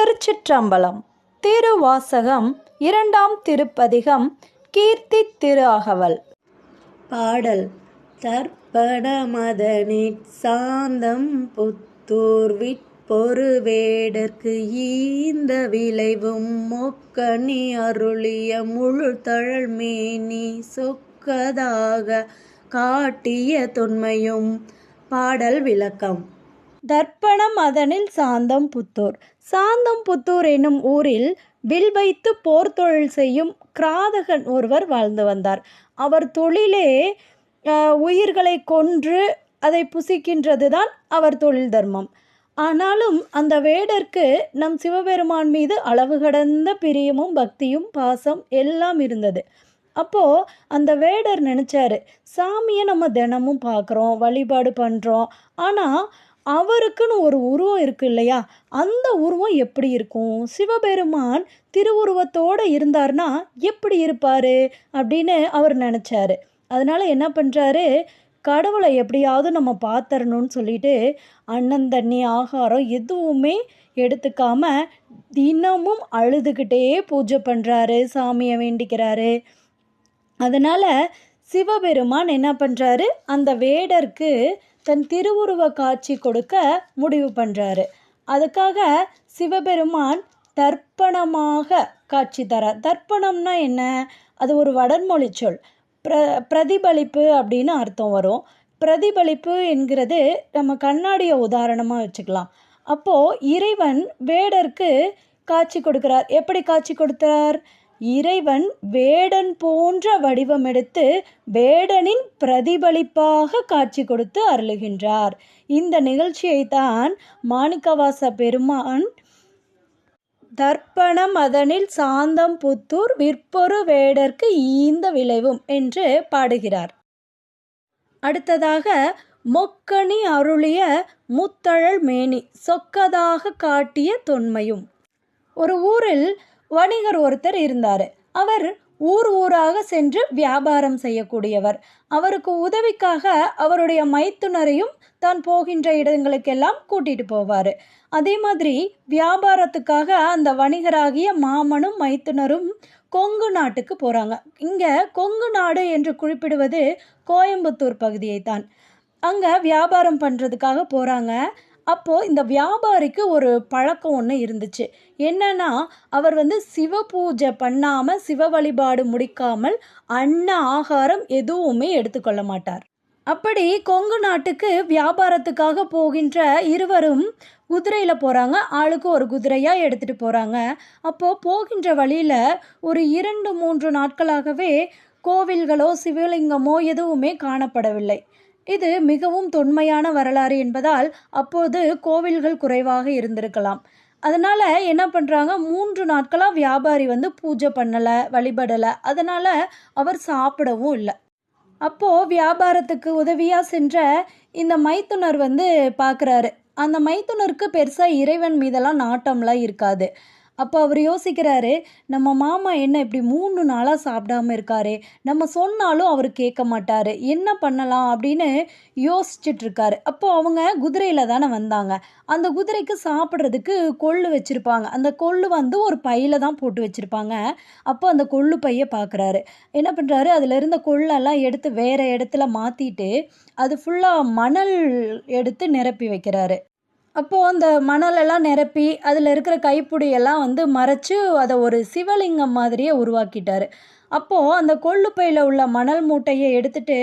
திருச்சிற்றம்பலம். திருவாசகம் இரண்டாம் திருப்பதிகம் கீர்த்தி திரு அகவல் பாடல். தர்ப்பணமதனிற் சாந்தம் புத்தூர் விற்பொரு வேடற்கு ஈந்த விளைவும் மொக்கணி அருளிய முழு தழல்மேனி சொக்கதாக காட்டிய தொன்மையும். பாடல் விளக்கம். தர்ப்பணம் அதனில் சாந்தம் புத்தூர். சாந்தம் புத்தூர் என்னும் ஊரில் வில் வைத்து போர் தொழில் செய்யும் கிராதகன் ஒருவர் வாழ்ந்து வந்தார். அவர் தொழிலே உயிர்களை கொன்று அதை புசிக்கின்றது தான் அவர் தொழில் தர்மம். ஆனாலும் அந்த வேடருக்கு நம் சிவபெருமான் மீது அளவு கடந்த பிரியமும் பக்தியும் பாசம் எல்லாம் இருந்தது. அப்போது அந்த வேடர் நினச்சாரு சாமியை நம்ம தினமும் பார்க்குறோம் வழிபாடு பண்ணுறோம் ஆனால் அவருக்குன்னு ஒரு உருவம் இருக்கு இல்லையா? அந்த உருவம் எப்படி இருக்கும்? சிவபெருமான் திருவுருவத்தோடு இருந்தார்னா எப்படி இருப்பார்? அப்படின்னு அவர் நினச்சாரு. அதனால் என்ன பண்ணுறாரு கடவுளை எப்படியாவது நம்ம பார்த்துடணும்னு சொல்லிட்டு அண்ணன் தண்ணி ஆகாரம் எதுவுமே எடுத்துக்காம தினமும் அழுதுகிட்டே பூஜை பண்ணுறாரு சாமியை வேண்டிக்கிறாரு. அதனால் சிவபெருமான் என்ன பண்ணுறாரு அந்த வேடருக்கு தன் திருவுருவ காட்சி கொடுக்க முடிவு பண்ணுறாரு அதுக்காக சிவபெருமான் தர்ப்பணமாக காட்சி தரார் தர்ப்பணம்னா என்ன? அது ஒரு வடன்மொழி சொல். பிர பிரதிபலிப்பு அப்படின்னு அர்த்தம் வரும். பிரதிபலிப்பு என்கிறது நம்ம கண்ணாடியை உதாரணமாக வச்சுக்கலாம். அப்போது இறைவன் வேடருக்கு காட்சி கொடுக்கிறார். எப்படி காட்சி கொடுத்தார்? இறைவன் வேடன் போன்ற வடிவமெடுத்து வேடனின் பிரதிபலிப்பாக காட்சி கொடுத்து அருளுகின்றார். இந்த நிகழ்ச்சியை தான் மாணிக்கவாச பெருமான் தர்ப்பணம் அதனில் சாந்தம் புத்தூர் விற்பொரு வேடர்க்கு ஈந்த விளைவும் என்று பாடுகிறார். அடுத்ததாக மொக்கணி அருளிய முத்தழல் மேனி சொக்கதாக காட்டிய தொன்மையும். ஒரு ஊரில் வணிகர் ஒருத்தர் இருந்தார். அவர் ஊர் ஊராக சென்று வியாபாரம் செய்யக்கூடியவர். அவருக்கு உதவிக்காக அவருடைய மைத்துனரையும் தான் போகின்ற இடங்களுக்கெல்லாம் கூட்டிட்டு போவார். அதே மாதிரி வியாபாரத்துக்காக அந்த வணிகராகிய மாமனும் மைத்துனரும் கொங்கு நாட்டுக்கு போகிறாங்க இங்கே கொங்கு நாடு என்று குறிப்பிடுவது கோயம்புத்தூர் பகுதியை தான் அங்கே வியாபாரம் பண்ணுறதுக்காக போகிறாங்க அப்போது இந்த வியாபாரிக்கு ஒரு பழக்கம் ஒன்று இருந்துச்சு. என்னன்னா அவர் வந்து சிவ பூஜை பண்ணாமல் சிவ வழிபாடு முடிக்காமல் அன்ன ஆகாரம் எதுவுமே எடுத்துக்கொள்ள மாட்டார். அப்படி கொங்கு நாட்டுக்கு வியாபாரத்துக்காக போகின்ற இருவரும் குதிரையில் போகிறாங்க ஆளுக்கு ஒரு குதிரையாக எடுத்துகிட்டு போகிறாங்க அப்போது போகின்ற வழியில் ஒரு இரண்டு மூன்று நாட்களாகவே கோவில்களோ சிவலிங்கமோ எதுவுமே காணப்படவில்லை. இது மிகவும் தொன்மையான வரலாறு என்பதால் அப்போது கோவில்கள் குறைவாக இருந்திருக்கலாம். அதனால் என்ன பண்ணுறாங்க மூன்று நாட்களாக வியாபாரி வந்து பூஜை பண்ணலை வழிபடலை. அதனால் அவர் சாப்பிடவும் இல்லை. அப்போது வியாபாரத்துக்கு உதவியாக சென்ற இந்த மைத்துனர் வந்து பார்க்குறாரு அந்த மைத்துனருக்கு பெருசாக இறைவன் மீதெல்லாம் நாட்டம்லாம் இருக்காது. அப்போ அவர் யோசிக்கிறாரு நம்ம மாமா என்ன இப்படி மூணு நாளாக சாப்பிடாம இருக்காரு நம்ம சொன்னாலும் அவர் கேட்க மாட்டார் என்ன பண்ணலாம் அப்படின்னு யோசிச்சுட்ருக்காரு அப்போ அவங்க குதிரையில் தானே வந்தாங்க. அந்த குதிரைக்கு சாப்பிட்றதுக்கு கொள்ளு வச்சுருப்பாங்க. அந்த கொள்ளு வந்து ஒரு பையில் தான் போட்டு வச்சுருப்பாங்க. அப்போ அந்த கொள்ளு பையை பார்க்குறாரு என்ன பண்ணுறாரு அதில் இருந்த கொள்ளெல்லாம் எடுத்து வேறு இடத்துல மாற்றிட்டு அது ஃபுல்லாக மணல் எடுத்து நிரப்பி வைக்கிறாரு. அப்போது அந்த மணலெல்லாம் நிரப்பி அதில் இருக்கிற கைப்பிடியெல்லாம் வந்து மறைச்சு அதை ஒரு சிவலிங்கம் மாதிரியே உருவாக்கிட்டார். அப்போது அந்த கொள்ளுப்பையில் உள்ள மணல் மூட்டையை எடுத்துட்டு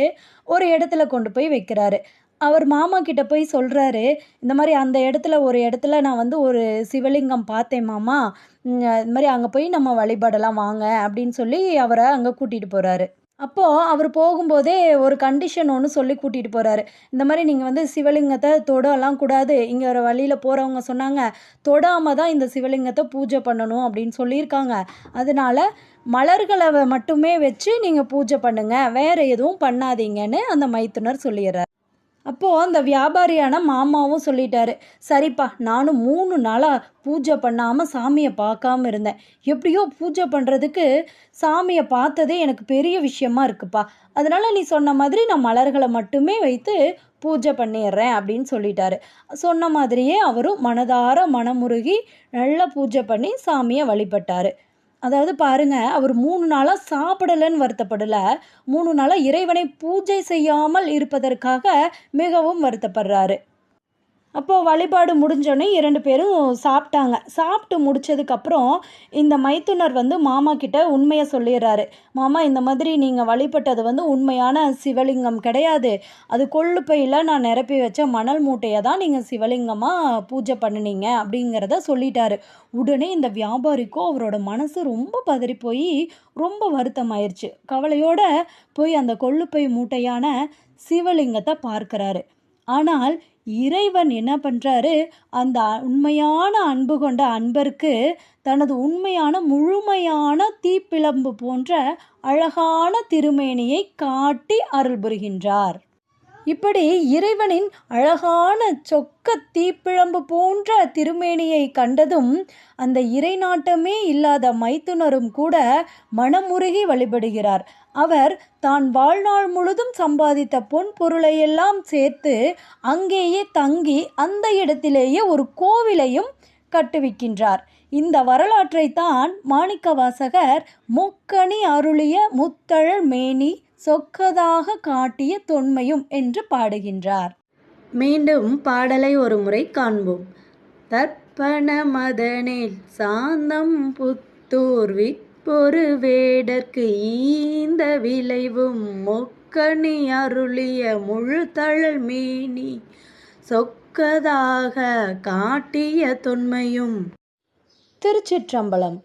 ஒரு இடத்துல கொண்டு போய் வைக்கிறாரு. அவர் மாமா கிட்ட போய் சொல்கிறாரு இந்த மாதிரி அந்த இடத்துல ஒரு இடத்துல நான் வந்து ஒரு சிவலிங்கம் பார்த்தேன் மாமா. இது இந்த மாதிரி அங்கே போய் நம்ம வழிபாடெல்லாம் வாங்க அப்படின்னு சொல்லி அவரை அங்கே கூட்டிகிட்டு போகிறாரு அப்போது அவர் போகும்போதே ஒரு கண்டிஷன் ஒன்று சொல்லி கூட்டிகிட்டு போகிறாரு இந்த மாதிரி நீங்கள் வந்து சிவலிங்கத்தை தொடலாம் கூடாது. இங்கே ஒரு வழியில் போகிறவங்க சொன்னாங்க தொடாமல் தான் இந்த சிவலிங்கத்தை பூஜை பண்ணணும் அப்படின்னு சொல்லியிருக்காங்க. அதனால மலர்களை மட்டுமே வச்சு நீங்கள் பூஜை பண்ணுங்கள் வேறு எதுவும் பண்ணாதீங்கன்னு அந்த மைத்துனர் சொல்லிடுறார். அப்போது அந்த வியாபாரியான மாமாவும் சொல்லிட்டாரு சரிப்பா நானும் மூணு நாளாக பூஜை பண்ணாமல் சாமியை பார்க்காம இருந்தேன். எப்படியோ பூஜை பண்ணுறதுக்கு சாமியை பார்த்ததே எனக்கு பெரிய விஷயமா இருக்குப்பா. அதனால் நீ சொன்ன மாதிரி நான் மலர்களை மட்டுமே வைத்து பூஜை பண்ணிடுறேன் அப்படின்னு சொல்லிட்டாரு. சொன்ன மாதிரியே அவரும் மனதார மனமுருகி நல்லா பூஜை பண்ணி சாமியை வழிபட்டார். அதாவது பாருங்க அவர் மூணு நாளாக சாப்பிடலன்னு வருத்தப்படலை. மூணு நாளாக இறைவனை பூஜை செய்யாமல் இருப்பதற்காக மிகவும் வருத்தப்படுறாரு. அப்போது வழிபாடு முடிஞ்சோடனே இரண்டு பேரும் சாப்பிட்டாங்க. சாப்பிட்டு முடிச்சதுக்கப்புறம் இந்த மைத்துனர் வந்து மாமா கிட்ட உண்மையை சொல்லிடுறாரு. மாமா இந்த மாதிரி நீங்கள் வழிபட்டது வந்து உண்மையான சிவலிங்கம் கிடையாது. அது கொள்ளுப்பையில் நான் நிரப்பி வச்ச மணல் மூட்டையை தான் நீங்கள் சிவலிங்கமாக பூஜை பண்ணினீங்க அப்படிங்கிறத சொல்லிட்டாரு. உடனே இந்த வியாபாரிக்கும் அவரோட மனசு ரொம்ப பதறி போய் ரொம்ப வருத்தமாயிருச்சு. கவலையோட போய் அந்த கொள்ளுப்பை மூட்டையான சிவலிங்கத்தை பார்க்குறாரு. ஆனால் இறைவன் என்ன பண்ணுறாரு அந்த உண்மையான அன்பு கொண்ட அன்பருக்கு தனது உண்மையான முழுமையான தீப்பிழம்பு போன்ற அழகான திருமேனியை காட்டி அருள் புரிகின்றார். இப்படி இறைவனின் அழகான சொக்க தீப்பிழம்பு போன்ற திருமேனியை கண்டதும் அந்த இறை நாட்டமே இல்லாத மைத்துனரும் கூட மனமுருகி வழிபடுகிறார். அவர் தான் வாழ்நாள் முழுதும் சம்பாதித்த பொன் பொருளையெல்லாம் சேர்த்து அங்கேயே தங்கி அந்த இடத்திலேயே ஒரு கோவிலையும் கட்டுவிக்கின்றார். இந்த வரலாற்றை தான் மாணிக்கவாசகர் முக்கணி அருளிய முத்தழல் மேனி சொக்கதாக காட்டிய தொன்மையும் என்று பாடுகின்றார். மீண்டும் பாடலை ஒரு முறை காண்போம். தர்ப்பண மதனில் சாந்தம் புத்தூர் பொறு வேடற்கு ஈந்த விளைவும் மொக்கணி அருளிய முழு தழல் சொக்கதாக காட்டிய தொன்மையும். திருச்சிற்றம்பலம்.